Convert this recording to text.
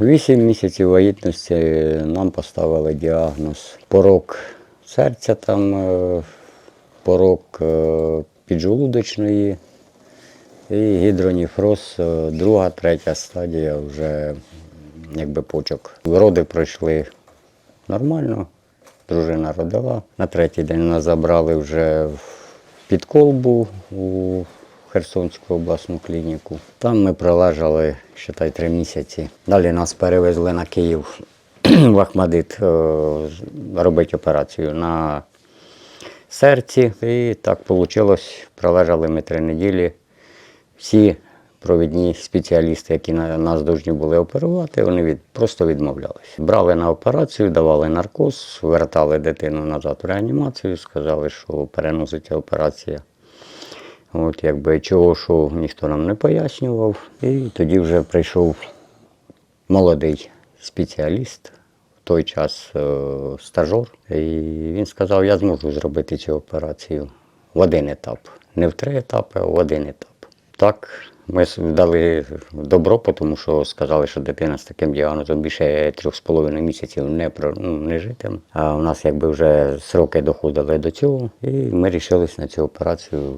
Вісім місяців вагітності нам поставили діагноз порок серця, там, е, порок е, піджелудочної і гідроніфроз, е, друга, третя стадія вже якби почок. Роди пройшли нормально, дружина родила. На третій день нас забрали вже в підколбу у Херсонську обласну клініку. Там ми пролежали, считай, три місяці. Далі нас перевезли на Київ в Ахмадит е, робити операцію на серці. І так вийшло. Пролежали ми три неділі. Всі провідні спеціалісти, які нас повинні були оперувати, вони від, просто відмовлялися. Брали на операцію, давали наркоз, вертали дитину назад в реанімацію, сказали, що переноситься операція. От якби чого, що ніхто нам не пояснював. І тоді вже прийшов молодий спеціаліст, в той час е, стажор, і він сказав, я зможу зробити цю операцію в один етап. Не в три етапи, а в один етап. Так, ми дали добро, тому що сказали, що дитина з таким діагнозом більше трьох з половиною місяців не, ну, не житиме. А у нас якби вже сроки доходили до цього, і ми рішились на цю операцію